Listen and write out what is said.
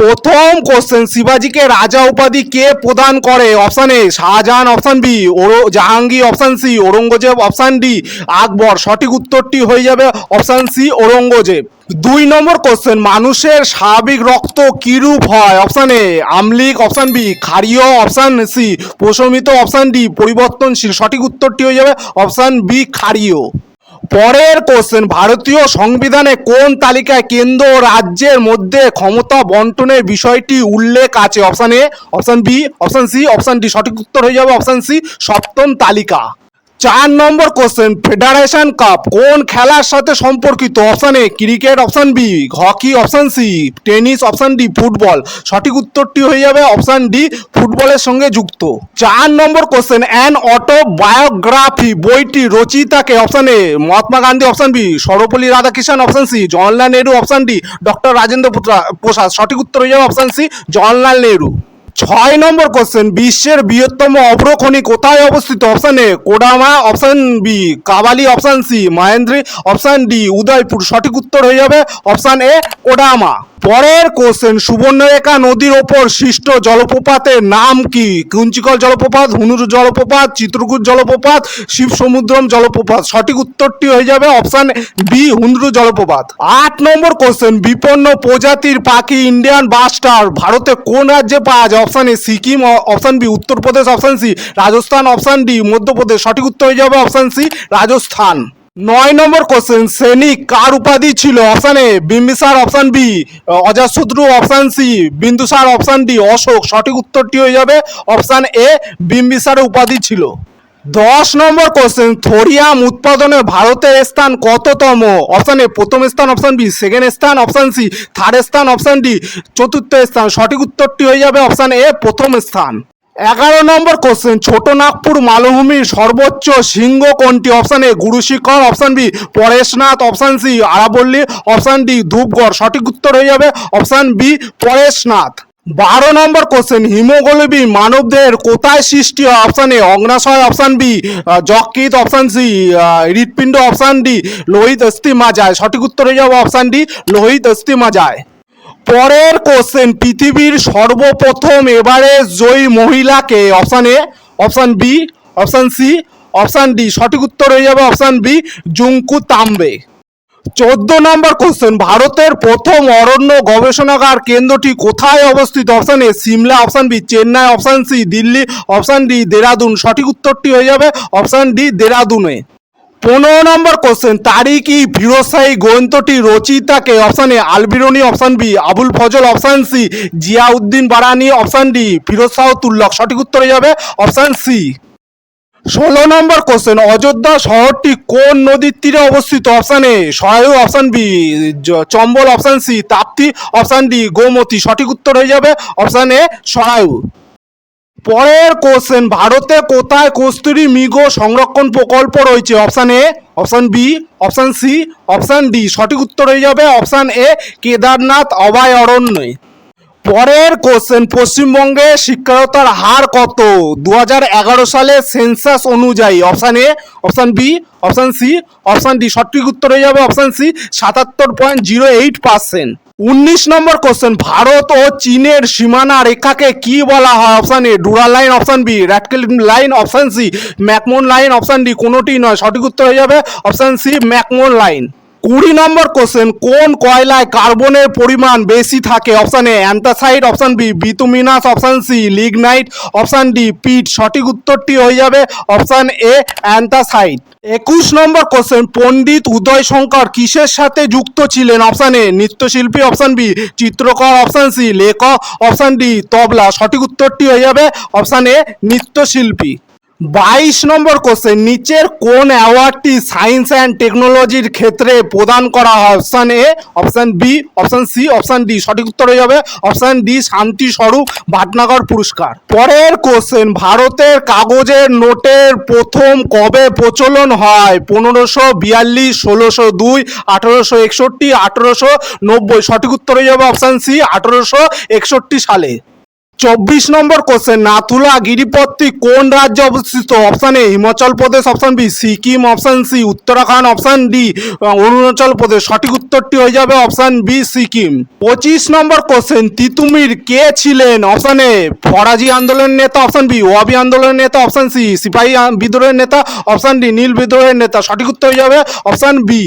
প্রথম কোশ্চেন শিবাজিকে রাজা উপাধি কে প্রদান করে? Option A Shahjahan option B Jahangir option C Aurangzeb option D Akbar. সঠিক উত্তরটি হয়ে যাবে অপশান সি ঔরঙ্গজেব। দুই নম্বর কোশ্চেন মানুষের স্বাভাবিক রক্ত কিরূপ হয়? অপশন এ আমলিক অপশন বি ক্ষারীয় অপশান সি প্রশমিত অপশান ডি পরিবর্তনশীল। সঠিক উত্তরটি হয়ে যাবে অপশান বি ক্ষারীয়। পরের কোশ্চেন ভারতীয় সংবিধানে কোন তালিকায় কেন্দ্র ও রাজ্যের মধ্যে ক্ষমতা বন্টনের বিষয়টি উল্লেখ আছে? Option A option B option C option D সঠিক উত্তর হয়ে যাবে অপশান সি সপ্তম তালিকা। চার নম্বর কোশ্চেন ফেডারেশন কাপ কোন খেলার সাথে সম্পর্কিত? Option A cricket option B hockey option C tennis option D football সঠিক উত্তরটি হয়ে যাবে অপশন ডি ফুটবলের সঙ্গে যুক্ত। চার নম্বর কোশ্চেন অ্যান অটো বায়োগ্রাফি বইটি রচিতাকে option A Mahatma Gandhi option B Sarvepalli Radhakrishnan option C Jawaharlal Nehru option D doctor Rajendra Prasad. সঠিক উত্তর হয়ে যাবে অপশন সি জওয়াহরলাল নেহরু। ছয় নম্বর কোশ্চেন বিশ্বের বৃহত্তম অভ্রখনি কোথায় অবস্থিত? Option A Koderma option B Kabali option C মাহেন্দ্রি option D Udaipur. সঠিক উত্তর হয়ে যাবে অপশান এ কোডামা। পরের কোশ্চেন সুবর্ণরেখা নদীর ওপর সৃষ্ট জলপ্রপাতের নাম কি? কুঞ্চিকল জলপ্রপাত, হুনুর জলপ্রপাত, চিত্রকূট জলপ্রপাত শিব সমুদ্রম জলপ্রপাত? সঠিক উত্তরটি হয়ে যাবে অপশান বি হুন্দ্রু জলপ্রপাত। আট নম্বর কোশ্চেন বিপন্ন প্রজাতির পাখি ইন্ডিয়ান বাস্টার ভারতে কোন রাজ্যে পাওয়া যায়? Option A Sikkim option B Uttar Pradesh option C Rajasthan option D Madhya Pradesh. সঠিক উত্তর হয়ে যাবে অপশন সি রাজস্থান। নয় নম্বর কোশ্চেন সৈনিক কার উপাধি ছিল? Option A Bimbisara option B Ajatashatru option C Bindusara option D Ashoka. সঠিক উত্তরটি হয়ে যাবে অপশান এ বিম্বিসার উপাধি ছিল। দশ নম্বর কোশ্চেন থোরিয়াম উৎপাদনে ভারতের স্থান কততম? অপশন এ প্রথম স্থান অপশন বি সেকেন্ড স্থান অপশন সি থার্ড স্থান অপশান ডি চতুর্থ স্থান। সঠিক উত্তরটি হয়ে যাবে অপশন এ প্রথম স্থান। এগারো নম্বর কোশ্চেন ছোট নাগপুর মালভূমির সর্বোচ্চ সিংহ কোনটি? Option A Guru Shikhar option B Parasnath option C আরাবল্লী option D Dhupgarh. সঠিক উত্তর হয়ে যাবে অপশন বি পরেশনাথ। বারো নম্বর কোশ্চেন হিমোগ্লোবিন মানবদের কোথায় সৃষ্টি হয়? অপশন এ অগ্নাশয় অপশন বি যকৃত অপশন সি হৃৎপিণ্ড অপশন ডি লোহিত অস্থি মাজায় সঠিক উত্তর হয়ে যাবে অপশন ডি লোহিত অস্থি মাজায় পরের কোশ্চেন পৃথিবীর সর্বপ্রথম এভারেস্ট জয়ী মহিলাকে option A option B option C option D সঠিক উত্তর হয়ে যাবে অপশান বি জুঙ্কু তাম্বে। চোদ্দ নম্বর কোশ্চেন ভারতের প্রথম অরণ্য গবেষণাগার কেন্দ্রটি কোথায় অবস্থিত? Option A Shimla option B Chennai option C Delhi option D Dehradun. সঠিক উত্তরটি হয়ে যাবে অপশান ডি দেরাদুনে। পনেরো নম্বর কোশ্চেন তারিখ ই ফিরোজশাহী গ্রন্থটি রচিতাকে option A, Al Biruni option B Abul Fazl option C Ziauddin Barani option D Firoz Shah Tughlaq সঠিক উত্তর যাবে অপশান সি ষোলো নম্বর কোশ্চেন অযোধ্যা শহরটি কোন নদীর তীরে অবস্থিত? Option A Saryu option B Chambal option C Tapti option D Gomti. সঠিক উত্তর হয়ে যাবে অপশন এ সহায়ু পরের কোশ্চেন ভারতে কোথায় কস্তুরি মৃগ সংরক্ষণ প্রকল্প রয়েছে? Option A option B option C option D সঠিক উত্তর হয়ে যাবে অপশান এ কেদারনাথ অভয়ারণ্যে পরের কোশ্চেন পশ্চিমবঙ্গে শিক্ষারতার হার কত? দু হাজার এগারো সালে সেন্সাস অনুযায়ী। Option A option B option C option D সঠিক উত্তর হয়ে যাবে অপশান সি সাতাত্তর পয়েন্ট জিরো এইট পার্সেন্ট উনিশ নম্বর কোশ্চেন ভারত ও চীনের সীমানা রেখাকে কি বলা হয়? Option A Durand line option B Radcliffe line option C McMahon line option D কোনোটি নয়, সঠিক উত্তর হয়ে যাবে অপশান সি ম্যাকমোন লাইন। কুড়ি নম্বর কোশ্চেন কোন কয়লায় কার্বনের পরিমাণ বেশি থাকে? Option A anthracite option B bituminous option C lignite option D peat সঠিক উত্তরটি হয়ে যাবে অপশান এ অ্যান্থাসাইড একুশ নম্বর কোশ্চেন পণ্ডিত উদয় শঙ্কর কিসের সাথে যুক্ত ছিলেন? অপশান এ নৃত্যশিল্পী অপশান বি চিত্রকর অপশান সি লেখক অপশান ডি তবলা। সঠিক উত্তরটি হয়ে যাবে অপশান এ নৃত্যশিল্পী। বাইশ নম্বর কোশ্চেন, নিচের কোন অ্যাওয়ার্ডটি সায়েন্স অ্যান্ড টেকনোলজির ক্ষেত্রে প্রদান করা হয়? Option A option B option C option D সঠিক উত্তর হয়ে যাবে অপশান ডি শান্তি স্বরূপ, ভাটনাগর পুরস্কার। পরের কোশ্চেন, ভারতের কাগজের নোটের প্রথম কবে প্রচলন হয়? পনেরোশো বিয়াল্লিশ, ষোলোশো দুই, আঠেরোশো একষট্টি, আঠেরোশো নব্বই। সঠিক উত্তর হয়ে যাবে অপশান সি আঠেরোশো একষট্টি সালে। চব্বিশ নম্বর কোশ্চেন নাথুলা গিরিপত্তি কোন রাজ্যে অবস্থিত? Option A Himachal Pradesh option B Sikkim option C Uttarakhand option D Arunachal Pradesh. সঠিক উত্তরটি হয়ে যাবে অপশান বি সিকিম। পঁচিশ নম্বর কোশ্চেন তিতুমির কে ছিলেন? অপশান এ ফরাজি আন্দোলনের নেতা অপশান বি ওয়াবি আন্দোলনের নেতা অপশান সি সিপাহী বিদ্রোহের নেতা অপশান ডি নীল বিদ্রোহের নেতা। সঠিক উত্তর হয়ে যাবে অপশান বি